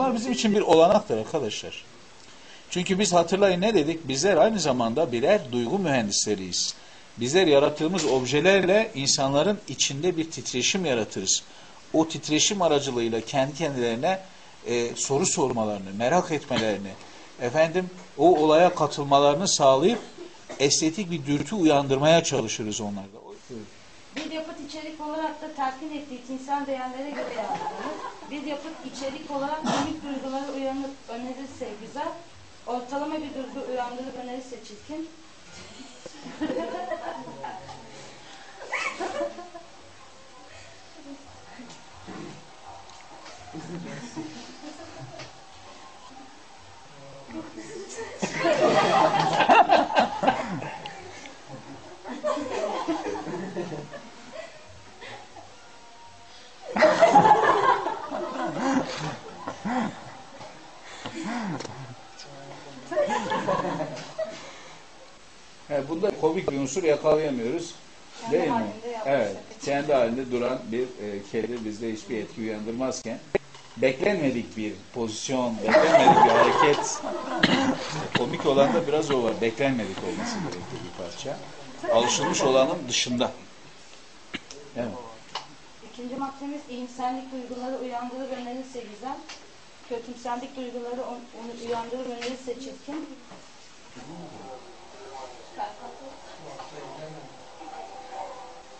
Bunlar bizim için bir olanaktır arkadaşlar. Çünkü biz hatırlayın ne dedik? Bizler aynı zamanda birer duygu mühendisleriyiz. Bizler yarattığımız objelerle insanların içinde bir titreşim yaratırız. O titreşim aracılığıyla kendi kendilerine e, soru sormalarını, merak etmelerini, efendim o olaya katılmalarını sağlayıp estetik bir dürtü uyandırmaya çalışırız onlarda. Bir yapıt içerik olarak da tatmin ettiği insan değerlere göre yargılanır. Bir yapıt içerik olarak komik duyguları uyanıp önerirse güzel, ortalama bir duygu uyandırıp önerirse çirkin. Evet, bunda komik bir unsur yakalayamıyoruz. Kendi Değil mi? Evet. Kendi halinde duran bir e, kedi bizde hiçbir etki uyandırmazken beklenmedik bir pozisyon, beklenmedik bir hareket. komik olan da biraz o var. Beklenmedik olması gerektiği bir parça. Alışılmış olanın dışında. Evet. İkinci maddemiz iyimserlik duyguları uyandırır önerirse güzel, kötümserlik duyguları on- onu uyandırır önerirse çirkin.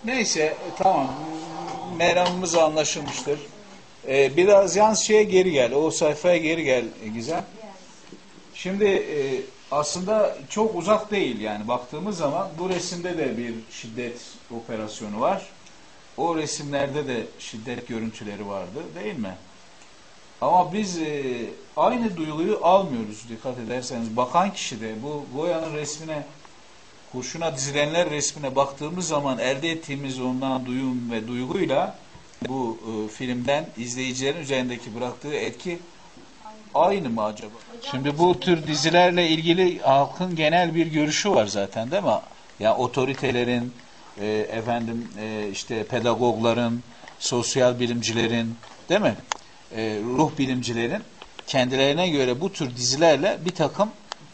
Neyse tamam. Meramımız anlaşılmıştır. Ee, biraz yalnız şeye geri gel. O sayfaya geri gel e, Gizem. Şimdi e, aslında çok uzak değil yani baktığımız zaman bu resimde de bir şiddet operasyonu var. O resimlerde de şiddet görüntüleri vardı değil mi? Ama biz e, aynı duyguyu almıyoruz dikkat ederseniz. Bakan kişi de bu Goya'nın resmine kurşuna dizilenler resmine baktığımız zaman elde ettiğimiz ondan duyum ve duyguyla bu e, filmden izleyicilerin üzerindeki bıraktığı etki aynı mı acaba? Şimdi bu tür dizilerle ilgili halkın genel bir görüşü var zaten değil mi? Ya otoritelerin, e, efendim e, işte pedagogların, sosyal bilimcilerin, değil mi? E, ruh bilimcilerin kendilerine göre bu tür dizilerle bir takım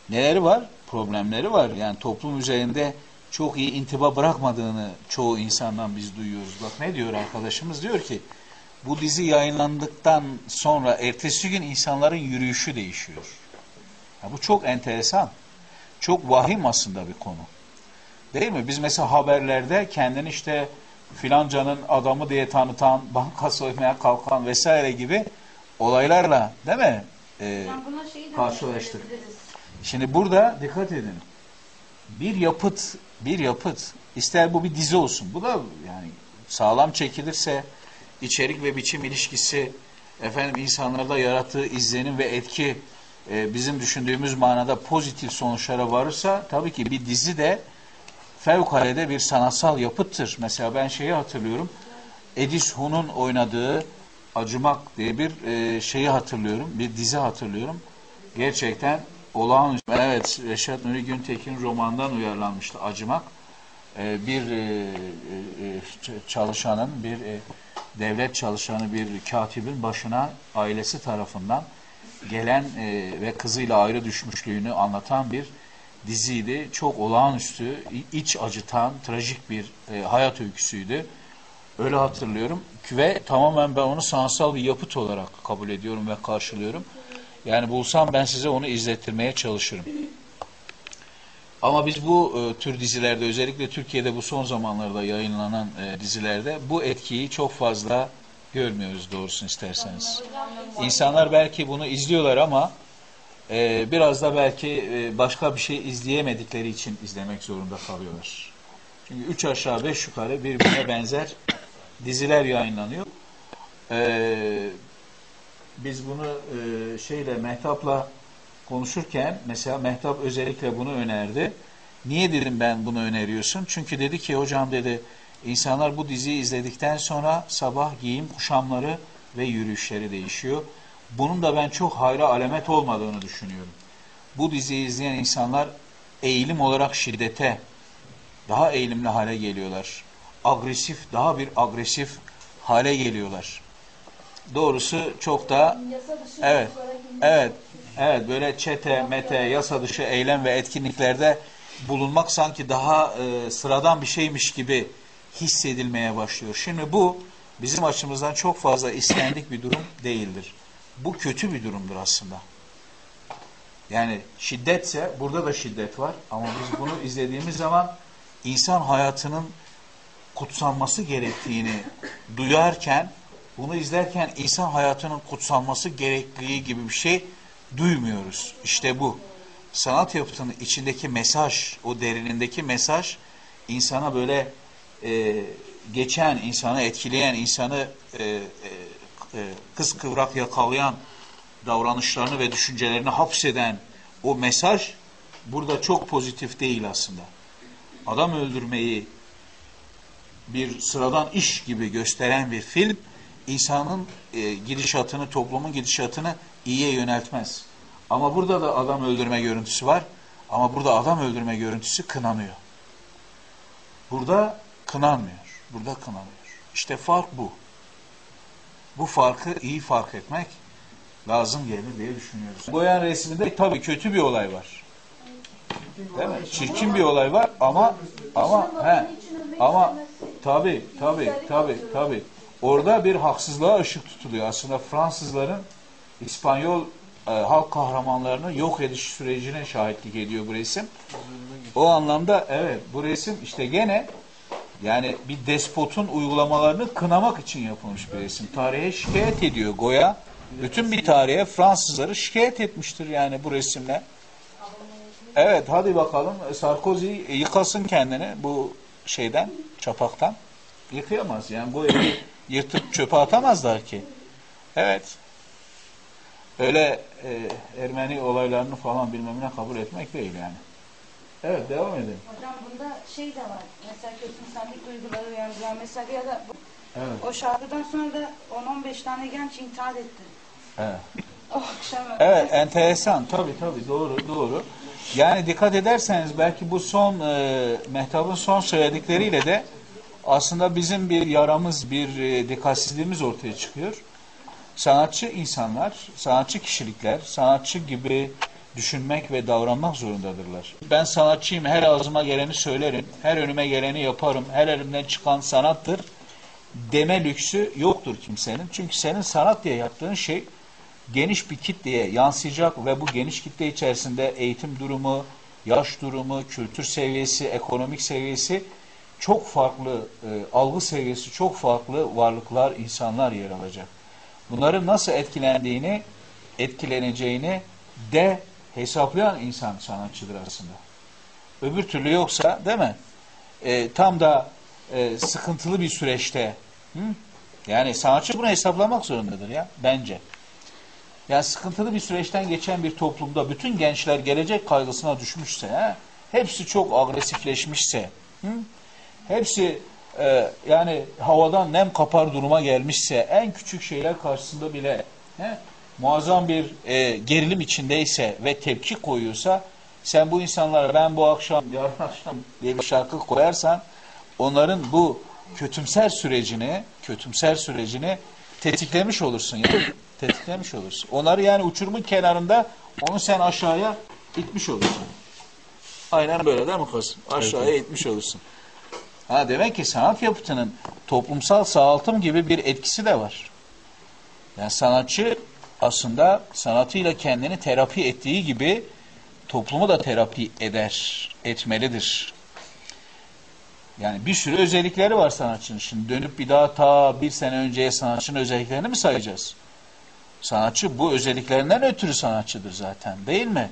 neleri var? Problemleri var. Yani toplum üzerinde çok iyi intiba bırakmadığını çoğu insandan biz duyuyoruz. Bak ne diyor arkadaşımız? Diyor ki bu dizi yayınlandıktan sonra ertesi gün insanların yürüyüşü değişiyor. Ya bu çok enteresan. Çok vahim aslında bir konu. Değil mi? Biz mesela haberlerde kendini işte filancanın adamı diye tanıtan, banka soymaya kalkan vesaire gibi olaylarla değil mi? De karşılaştık. Şimdi burada dikkat edin. Bir yapıt, bir yapıt, ister bu bir dizi olsun. Bu da yani sağlam çekilirse içerik ve biçim ilişkisi efendim insanlarda yarattığı izlenim ve etki e, bizim düşündüğümüz manada pozitif sonuçlara varırsa tabii ki bir dizi de fevkalade bir sanatsal yapıttır. Mesela ben şeyi hatırlıyorum. Edis Hun'un oynadığı Acımak diye bir e, şeyi hatırlıyorum. Bir dizi hatırlıyorum. Gerçekten olağanüstü. Evet Reşat Nuri Güntekin romandan uyarlanmıştı Acımak. E, bir e, e, ç- çalışanın, bir e, devlet çalışanı, bir katibin başına ailesi tarafından gelen e, ve kızıyla ayrı düşmüşlüğünü anlatan bir diziydi. Çok olağanüstü, iç acıtan, trajik bir e, hayat öyküsüydü. Öyle hatırlıyorum ve tamamen ben onu sanatsal bir yapıt olarak kabul ediyorum ve karşılıyorum. Yani bulsam ben size onu izlettirmeye çalışırım. Ama biz bu e, tür dizilerde özellikle Türkiye'de bu son zamanlarda yayınlanan e, dizilerde bu etkiyi çok fazla görmüyoruz doğrusunu isterseniz. İnsanlar belki bunu izliyorlar ama e, biraz da belki e, başka bir şey izleyemedikleri için izlemek zorunda kalıyorlar. Çünkü üç aşağı beş yukarı birbirine benzer diziler yayınlanıyor. Ee, biz bunu e, şeyle Mehtap'la konuşurken mesela Mehtap özellikle bunu önerdi. Niye dedim ben bunu öneriyorsun? Çünkü dedi ki hocam dedi insanlar bu diziyi izledikten sonra sabah giyim kuşamları ve yürüyüşleri değişiyor. Bunun da ben çok hayra alamet olmadığını düşünüyorum. Bu diziyi izleyen insanlar eğilim olarak şiddete daha eğilimli hale geliyorlar. Agresif, daha bir agresif hale geliyorlar. doğrusu çok da Evet. Evet. Evet böyle çete, mete, yasa dışı eylem ve etkinliklerde bulunmak sanki daha e, sıradan bir şeymiş gibi hissedilmeye başlıyor. Şimdi bu bizim açımızdan çok fazla istendik bir durum değildir. Bu kötü bir durumdur aslında. Yani şiddetse burada da şiddet var ama biz bunu izlediğimiz zaman insan hayatının kutsanması gerektiğini duyarken bunu izlerken insan hayatının kutsanması gerektiği gibi bir şey duymuyoruz. İşte bu. Sanat yapıtının içindeki mesaj, o derinindeki mesaj insana böyle e, geçen, insanı etkileyen, insanı e, e, e, kız kıvrak yakalayan davranışlarını ve düşüncelerini hapseden o mesaj burada çok pozitif değil aslında. Adam öldürmeyi bir sıradan iş gibi gösteren bir film insanın e, gidişatını, toplumun gidişatını iyiye yöneltmez. Ama burada da adam öldürme görüntüsü var. Ama burada adam öldürme görüntüsü kınanıyor. Burada kınanmıyor. Burada kınanıyor. İşte fark bu. Bu farkı iyi fark etmek lazım gelir diye düşünüyoruz. Boyan resminde tabii kötü bir olay var. Değil mi? Çirkin bir olay var ama ama he, ama tabi tabi tabi tabi orada bir haksızlığa ışık tutuluyor. Aslında Fransızların İspanyol e, halk kahramanlarını yok ediş sürecine şahitlik ediyor bu resim. O anlamda evet bu resim işte gene yani bir despotun uygulamalarını kınamak için yapılmış bir resim. Tarihe şikayet ediyor Goya. Bütün bir tarihe Fransızları şikayet etmiştir yani bu resimle. Evet hadi bakalım Sarkozy yıkasın kendini bu şeyden çapaktan. Yıkayamaz yani evi yırtıp çöpe atamazlar ki. Evet. Öyle e, Ermeni olaylarını falan bilmem ne kabul etmek değil yani. Evet devam edelim. Hocam bunda şey de var. Mesela kötümserlik duyguları uyandıran mesela ya da bu- Evet. o şarkıdan sonra da 10-15 tane genç intihar etti. Evet. O akşam. Evet enteresan tabi tabi doğru doğru. Yani dikkat ederseniz belki bu son e, Mehtap'ın son söyledikleriyle de aslında bizim bir yaramız bir e, dikkatsizliğimiz ortaya çıkıyor. Sanatçı insanlar, sanatçı kişilikler, sanatçı gibi düşünmek ve davranmak zorundadırlar. Ben sanatçıyım, her ağzıma geleni söylerim, her önüme geleni yaparım, her elimden çıkan sanattır deme lüksü yoktur kimsenin. Çünkü senin sanat diye yaptığın şey geniş bir kitleye yansıyacak ve bu geniş kitle içerisinde eğitim durumu, yaş durumu, kültür seviyesi, ekonomik seviyesi çok farklı, e, algı seviyesi çok farklı varlıklar, insanlar yer alacak. Bunların nasıl etkilendiğini, etkileneceğini de hesaplayan insan sanatçıdır aslında. Öbür türlü yoksa değil mi? E, tam da e, sıkıntılı bir süreçte hı? yani sanatçı bunu hesaplamak zorundadır ya bence. Yani sıkıntılı bir süreçten geçen bir toplumda bütün gençler gelecek kaygısına düşmüşse, he, hepsi çok agresifleşmişse, hı? hepsi e, yani havadan nem kapar duruma gelmişse, en küçük şeyler karşısında bile he, muazzam bir e, gerilim içindeyse ve tepki koyuyorsa, sen bu insanlara ben bu akşam, yarın akşam diye bir şarkı koyarsan, onların bu kötümser sürecini, kötümser sürecini tetiklemiş olursun ya. Tetiklemiş olursun. Onları yani uçurumun kenarında onu sen aşağıya itmiş olursun. Aynen böyle değil mi kız? Aşağıya itmiş olursun. Ha demek ki sanat yapıtının toplumsal sağaltım gibi bir etkisi de var. Yani sanatçı aslında sanatıyla kendini terapi ettiği gibi toplumu da terapi eder, etmelidir. Yani bir sürü özellikleri var sanatçının. Şimdi dönüp bir daha ta bir sene önceye sanatçının özelliklerini mi sayacağız? Sanatçı bu özelliklerinden ötürü sanatçıdır zaten değil mi?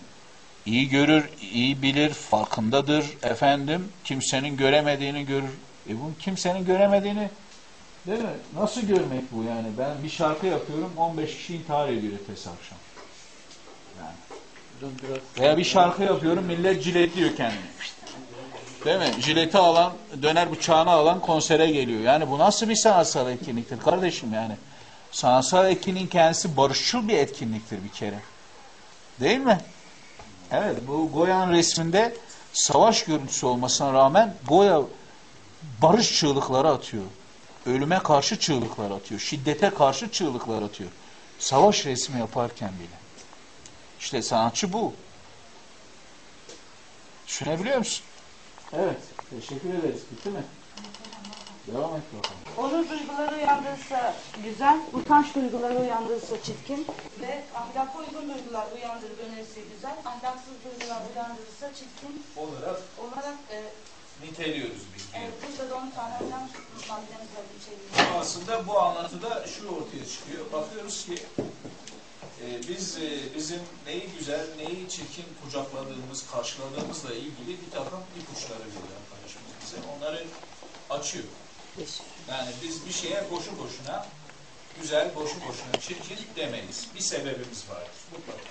İyi görür, iyi bilir, farkındadır efendim. Kimsenin göremediğini görür. E bu kimsenin göremediğini değil mi? Nasıl görmek bu yani? Ben bir şarkı yapıyorum 15 kişi intihar ediyor ertesi akşam. Yani. Veya bir şarkı yapıyorum millet ciletliyor kendini. Değil mi? Jileti alan, döner bıçağını alan konsere geliyor. Yani bu nasıl bir sanatsal etkinliktir kardeşim yani? Sanatsal etkinliğin kendisi barışçıl bir etkinliktir bir kere. Değil mi? Evet bu Goya'nın resminde savaş görüntüsü olmasına rağmen Goya barış çığlıkları atıyor. Ölüme karşı çığlıklar atıyor. Şiddete karşı çığlıklar atıyor. Savaş resmi yaparken bile. İşte sanatçı bu. Düşünebiliyor musun? Evet. Teşekkür ederiz. Bitti mi? Devam et bakalım. Onur duyguları uyandırırsa güzel, utanç duyguları uyandırırsa çirkin ve ahlaka uygun duygular uyandırır önerisi güzel, ahlaksız duygular uyandırırsa çirkin Olarak olarak e, niteliyoruz biz. e, burada da 10 tane hocam maddemiz var içeriğinde. Ama Aslında bu anlatıda şu ortaya çıkıyor. Bakıyoruz ki e, biz e, bizim neyi güzel, neyi çirkin kucakladığımız, karşıladığımızla ilgili bir takım ipuçları veriyor arkadaşımız bize. Onları açıyor. Yani biz bir şeye boşu boşuna güzel, boşu boşuna çirkin demeyiz. Bir sebebimiz vardır mutlaka.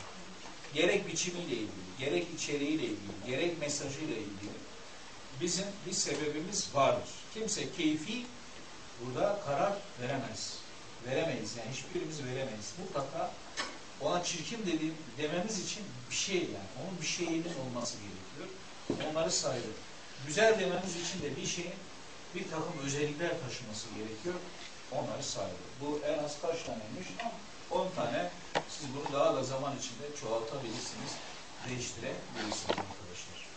Gerek biçimiyle ilgili, gerek içeriğiyle ilgili, gerek mesajıyla ilgili bizim bir sebebimiz vardır. Kimse keyfi burada karar veremez. Veremeyiz. Yani hiçbirimiz veremeyiz. Mutlaka ona çirkin dediğim, dememiz için bir şey yani. Onun bir şeyinin olması gerekiyor. Onları sayılır. Güzel dememiz için de bir şeyin bir takım özellikler taşıması gerekiyor. Onları sayılır. Bu en az kaç taneymiş? 10 tane. Siz bunu daha da zaman içinde çoğaltabilirsiniz. Değiştirebilirsiniz arkadaşlar.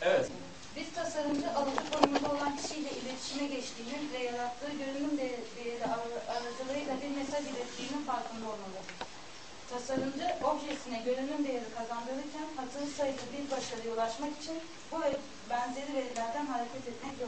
Evet. Biz tasarımcı alıcı konumunda olan kişiyle iletişime geçtiğinin ve yarattığı görünüm değeri değeri ar- aracılığıyla bir mesaj ilettiğinin farkında olmalıdır. Tasarımcı objesine görünüm değeri kazandırırken hatırı sayılı bir başarıya ulaşmak için bu ve benzeri verilerden hareket etmek